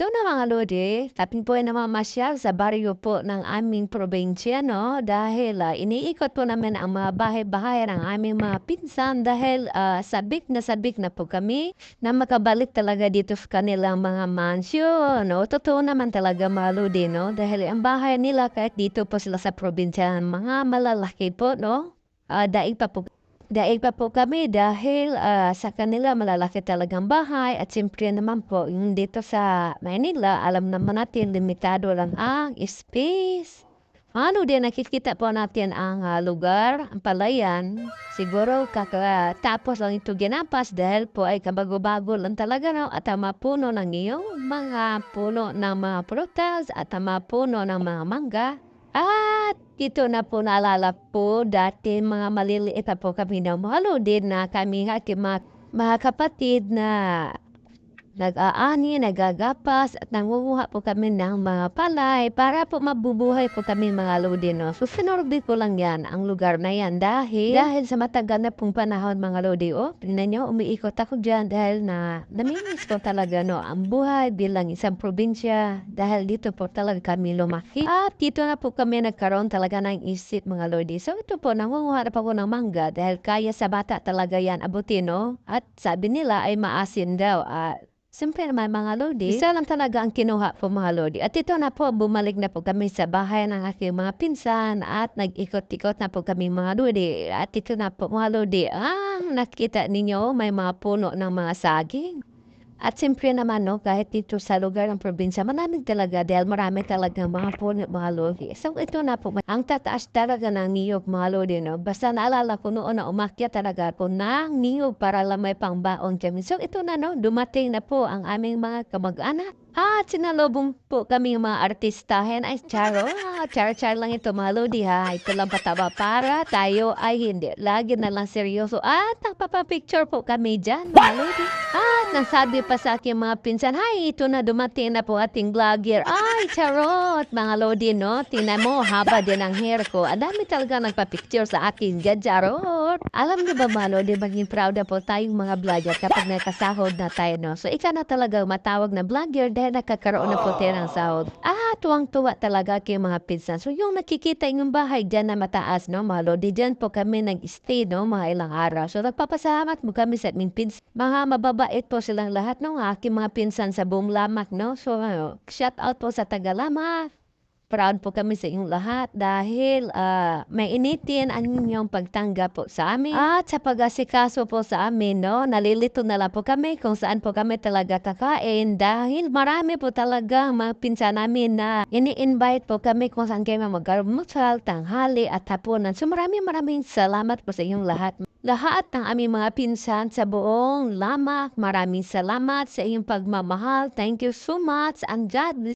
ito na mga lodi, tapin po ay namamasyal sa baryo po ng aming probinsya, no? Dahil ah, iniikot po namin ang mga bahay-bahay ng aming mga pinsan dahil ah, sabik na sabik na po kami na makabalik talaga dito sa kanilang mga mansyon, no? Totoo naman talaga mga lodi, no? Dahil ang bahay nila kahit dito po sila sa probinsya, mga malalaki po, no? Ah, daig pa po Daig pa po kami dahil ah, sa kanila malalaki talagang bahay at siyempre naman po dito sa Manila, alam naman natin limitado lang ang space. Ano din nakikita po natin ang ah, lugar, ang palayan. Siguro kakatapos lang ito ginapas dahil po ay kabago-bago lang talaga no? at ang mga puno ng iyong mga puno ng mga prutas at ang mga puno ng mga mangga. At dito na po naalala po dati mga maliliit pa po kami na mahalo din na kami aking mga, mga kapatid na nag-aani, nagagapas at nangunguha po kami ng mga palay para po mabubuhay po kami mga lodi. No? So sinorbi ko lang yan, ang lugar na yan dahil, dahil sa matagal na pong panahon mga lodi. Oh, tingnan nyo, umiikot ako dyan dahil na namimiss ko talaga no, ang buhay bilang isang probinsya dahil dito po talaga kami lumaki. At dito na po kami nagkaroon talaga ng isip mga lodi. So ito po, nangunguha na po ako ng mangga dahil kaya sa bata talaga yan abutin no? At sabi nila ay maasin daw. At Siyempre naman mga lodi, isa lang talaga ang kinuha po mga lodi. At ito na po, bumalik na po kami sa bahay ng aking mga pinsan at nag-ikot-ikot na po kami mga lodi. At ito na po mga lodi, ah, nakita ninyo may mga puno ng mga saging. At siyempre naman, no, kahit dito sa lugar ng probinsya, maraming talaga dahil marami talaga mga puno at mga lodi. So ito na po, ang tataas talaga ng niyog mga lodi, no. Basta naalala ko noon na umakyat talaga po ng niyog para lang may pangbaon kami. So ito na, no, dumating na po ang aming mga kamag-anak. At sinalubong po kami yung mga artistahin. Ay, charo, ah, char-char lang ito mga lodi ha. Ito lang pataba para tayo ay hindi. Lagi na lang seryoso. At nagpapapicture po kami dyan mga lodi. At nasabi pa sa aking mga pinsan, Hay, ito na dumating na po ating vlogger. Ay, charot, mga lodi, no? Tingnan mo, haba din ang hair ko. Ang dami talaga nagpa-picture sa akin dyan, charot. Alam niyo ba, mga lodi, maging proud na po tayong mga vlogger kapag nakasahod na tayo, no? So, ikaw na talaga matawag na vlogger dahil nakakaroon na po tayo ng sahod. Ah, tuwang-tuwa talaga kay mga pinsan. So, yung nakikita yung bahay dyan na mataas, no, mga lodi, dyan po kami nag-stay, no, mga ilang araw. So, nagpapasalamat mo kami sa aming pinsan. Mga mababait po silang lahat, no, aking mga pinsan sa buong no. So, ano, shout out po sa Tagalama. Proud po kami sa inyong lahat dahil ah, may initin ang inyong pagtanggap po sa amin. At sa pag-asikaso po sa amin, no, nalilito na lang po kami kung saan po kami talaga kakain dahil marami po talaga mga namin na ini-invite po kami kung saan kayo magkarumutsal, tanghali at hapunan. So maraming maraming salamat po sa inyong lahat. Lahat ng aming mga pinsan sa buong lamak, maraming salamat sa inyong pagmamahal. Thank you so much and God